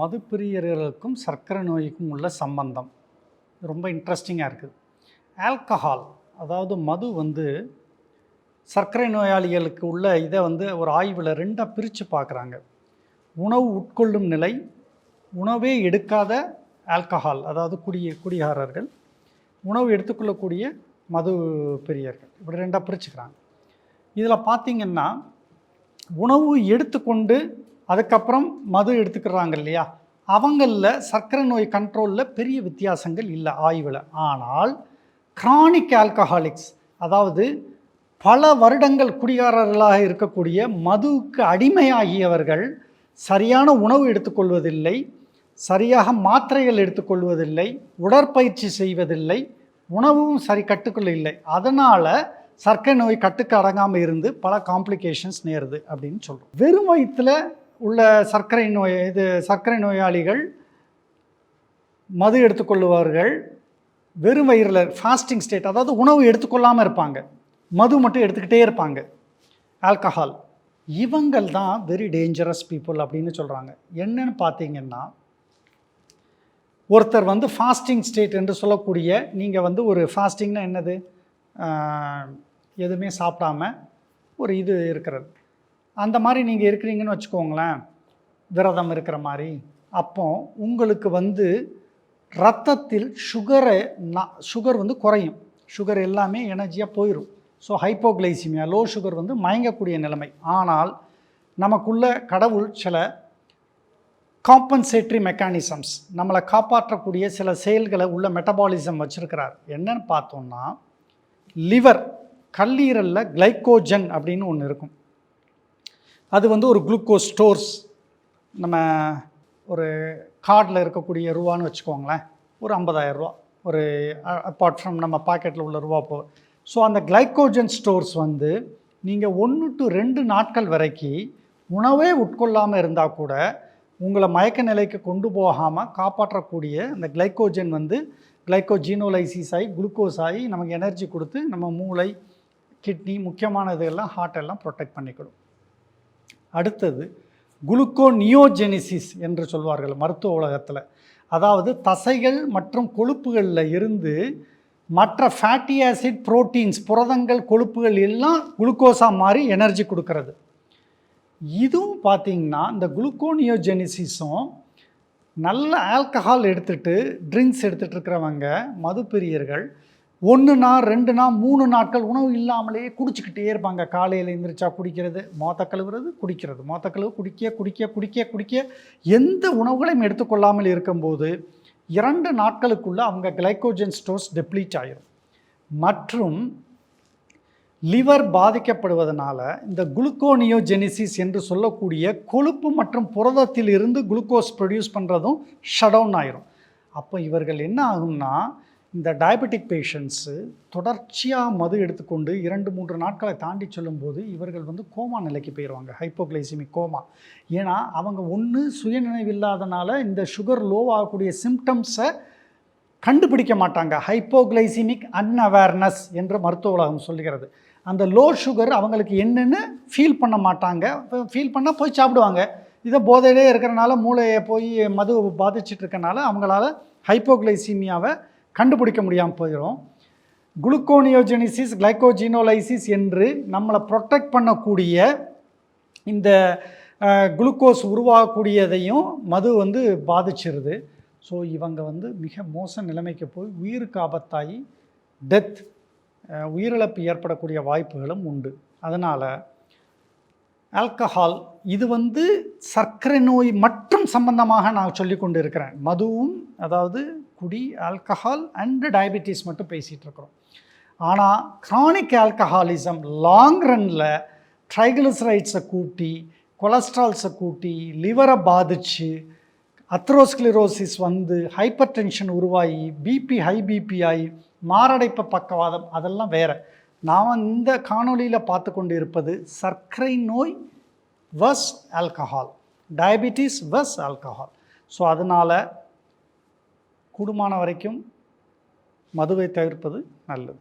மதுப்பிரியர்களுக்கும் சர்க்கரை நோய்க்கும் உள்ள சம்பந்தம். ரொம்ப இன்ட்ரெஸ்டிங்காக இருக்குது. ஆல்கஹால் அதாவது மது வந்து சர்க்கரை நோயாளிகளுக்கு உள்ள இதை வந்து ஒரு ஆய்வில் ரெண்டாக பிரித்து பார்க்குறாங்க. உணவு உட்கொள்ளும் நிலை உணவே எடுக்காத ஆல்கஹால் அதாவது குடிய குடிகாரர்கள் உணவு எடுத்துக்கொள்ளக்கூடிய மது பிரியர்கள். இப்படி ரெண்டாக பிரிச்சுக்கிறாங்க. இதில் பார்த்திங்கன்னா உணவு எடுத்துக்கொண்டு அதுக்கப்புறம் மது எடுத்துக்கிறாங்க இல்லையா? அவங்களில் சர்க்கரை நோய் கண்ட்ரோலில் பெரிய வித்தியாசங்கள் இல்லை ஆய்வில். ஆனால் கிரானிக் ஆல்கஹாலிக்ஸ் அதாவது பல வருடங்கள் குடிகாரர்களாக இருக்கக்கூடிய மதுவுக்கு அடிமையாகியவர்கள் சரியான உணவு எடுத்துக்கொள்வதில்லை சரியாக மாத்திரைகள் எடுத்துக்கொள்வதில்லை உடற்பயிற்சி செய்வதில்லை உணவும் சரி கட்டுக்குள்ள இல்லை அதனால் சர்க்கரை நோய் கட்டுக்கு அடங்காமல் இருந்து பல காம்ப்ளிகேஷன்ஸ் நேருது அப்படின்னு சொல்கிறோம் வெறும் வயிற்றில் உள்ள சர்க்கரை நோய் இது சர்க்கரை நோயாளிகள் மது எடுத்துக்கொள்ளுவார்கள். வெறும் வயிறில் ஃபாஸ்டிங் ஸ்டேட் அதாவது உணவு எடுத்துக்கொள்ளாமல் இருப்பாங்க. மது மட்டும் எடுத்துக்கிட்டே இருப்பாங்க. ஆல்கஹால் இவங்கள் தான் வெரி டேஞ்சரஸ் பீப்புள் அப்படின்னு சொல்கிறாங்க என்னன்னு பார்த்தீங்கன்னா ஒருத்தர் வந்து ஃபாஸ்டிங் ஸ்டேட் என்று சொல்லக்கூடிய நீங்கள் வந்து ஒரு ஃபாஸ்டிங்னா என்னது? எதுவுமே சாப்பிடாம ஒரு இது இருக்கிறது. அந்த மாதிரி நீங்கள் இருக்கிறீங்கன்னு வச்சுக்கோங்களேன் விரதம் இருக்கிற மாதிரி. அப்போ உங்களுக்கு வந்து ரத்தத்தில் சுகரை சுகர் வந்து குறையும். சுகர் எல்லாமே எனர்ஜியாக போயிடும் ஸோ ஹைப்போகிளைசிமியா லோ சுகர் வந்து மயங்கக்கூடிய நிலைமை. ஆனால் நமக்குள்ள கடவுள் சில காம்பன்சேட்ரி மெக்கானிசம்ஸ் நம்மளை காப்பாற்றக்கூடிய சில செயல்களை உள்ள மெட்டபாலிசம் வச்சுருக்கிறார். என்னன்னு பார்த்தோம்னா லிவர் கல்லீரலில் கிளைக்கோஜன் அப்படின்னு ஒன்று இருக்கும். அது வந்து ஒரு குளுக்கோஸ் ஸ்டோர்ஸ் நம்ம ஒரு கார்டில் இருக்கக்கூடிய ரூபான்னு வச்சுக்கோங்களேன். ஒரு 50000 ரூபா. ஒரு அப்பார்ட் ஃப்ரம் நம்ம பாக்கெட்டில் உள்ள ரூபா போ. ஸோ அந்த கிளைக்கோஜன் ஸ்டோர்ஸ் வந்து நீங்கள் ஒன்று டு ரெண்டு நாட்கள் வரைக்கும் உணவே உட்கொள்ளாமல் இருந்தால் கூட உங்களை மயக்க நிலைக்கு கொண்டு போகாமல் காப்பாற்றக்கூடிய அந்த கிளைக்கோஜன் வந்து கிளைக்கோஜீனோலைசிஸ் ஆகி குளுக்கோஸ் ஆகி நமக்கு எனர்ஜி கொடுத்து நம்ம மூளை கிட்னி முக்கியமான இதெல்லாம் ஹார்ட் எல்லாம் ப்ரொடெக்ட் பண்ணிக்கிடும். அடுத்தது குளுக்கோனியோஜெனிசிஸ் என்று சொல்வார்கள் மருத்துவ உலகத்தில். அதாவது தசைகள் மற்றும் கொழுப்புகளில் இருந்து மற்ற ஃபேட்டி ஆசிட் புரோட்டீன்ஸ் புரதங்கள் கொழுப்புகள் எல்லாம் குளுக்கோஸாக மாறி எனர்ஜி கொடுக்கறது. இதுவும் பார்த்தீங்கன்னா இந்த குளுக்கோனியோஜெனிசிஸும் நல்ல ஆல்கஹால் எடுத்துகிட்டு ட்ரிங்க்ஸ் எடுத்துகிட்டு இருக்கிறவங்க மதுப்பிரியர்கள் ஒன்று நாள் ரெண்டு நாள் மூணு நாட்கள் உணவு இல்லாமலேயே குடிச்சிக்கிட்டே இருப்பாங்க. காலையில் எந்திரிச்சா குடிக்கிறது மோத்த கழுவுறது குடிக்கிறது. மோத்த கழுவு குடிக்க குடிக்க குடிக்க குடிக்க. எந்த உணவுகளையும் எடுத்துக்கொள்ளாமல் இருக்கும்போது இரண்டு நாட்களுக்குள்ளே அவங்க கிளைக்கோஜன் ஸ்டோர்ஸ் டெப்ளீட் ஆயிடும் மற்றும் லிவர் பாதிக்கப்படுவதனால இந்த குளுக்கோனியோஜெனிசிஸ் என்று சொல்லக்கூடிய கொழுப்பு மற்றும் புரதத்தில் இருந்து குளுக்கோஸ் ப்ரொடியூஸ் பண்ணுறதும் ஷட் டவுன் ஆயிரும். அப்போ இவர்கள் என்ன ஆகும்னா இந்த டயபெட்டிக் பேஷண்ட்ஸு தொடர்ச்சியாக மது எடுத்துக்கொண்டு இரண்டு மூன்று நாட்களை தாண்டி சொல்லும்போது இவர்கள் வந்து கோமா நிலைக்கு போயிடுவாங்க ஹைப்போகிளைசிமிக் கோமா ஏன்னா அவங்க ஒன்று சுயநினைவில்லாதனால இந்த சுகர் லோவாகக்கூடிய சிம்டம்ஸை கண்டுபிடிக்க மாட்டாங்க. ஹைப்போகிளைசிமிக் அன்அவேர்னஸ் என்று மருத்துவ உலகம் சொல்லுகிறது. அந்த லோ சுகர் அவங்களுக்கு என்னென்னு ஃபீல் பண்ண மாட்டாங்க. ஃபீல் பண்ணால் போய் சாப்பிடுவாங்க. இதை போதையிலே இருக்கிறனால மூளையை போய் மது பாதிச்சிட்டு இருக்கனால அவங்களால ஹைப்போகிளைசீமியாவை கண்டுபிடிக்க முடியாமல் போயிடும் குளுக்கோனியோஜெனிசிஸ் கிளைக்கோஜினோலைசிஸ் என்று நம்மளை ப்ரொடெக்ட் பண்ணக்கூடிய இந்த குளுக்கோஸ் உருவாகக்கூடியதையும் மது வந்து பாதிச்சிருது. ஸோ இவங்க வந்து மிக மோச நிலைமைக்கு போய் உயிருக்கு ஆபத்தாகி டெத் உயிரிழப்பு ஏற்படக்கூடிய வாய்ப்புகளும் உண்டு. அதனால் ஆல்கஹால் இது வந்து சர்க்கரை நோய் மற்றும் சம்பந்தமாக நான் சொல்லி கொண்டு இருக்கிறேன் மதுவும் அதாவது குடி ஆல்கஹால் அண்டு டயபெட்டிஸ் மட்டும் பேசிகிட்டு இருக்கிறோம். ஆனால் க்ரானிக் ஆல்கஹாலிசம் லாங் ரன்னில் ட்ரைகிளிசரைட்ஸை கூட்டி கொலஸ்ட்ரால்ஸை கூட்டி லிவரை பாதிச்சு அத்ரோஸ்கிளிரோசிஸ் வந்து ஹைப்பர் டென்ஷன் உருவாகி பிபி ஹை பிபி ஆகி மாரடைப்பு பக்கவாதம் அதெல்லாம் வேறு. நாம் இந்த காணொளியில் பார்த்து கொண்டு இருப்பது சர்க்கரை நோய் versus alcohol diabetes versus alcohol so அதனால் கூடுமான வரைக்கும் மதுவை தவிர்ப்பது நல்லது.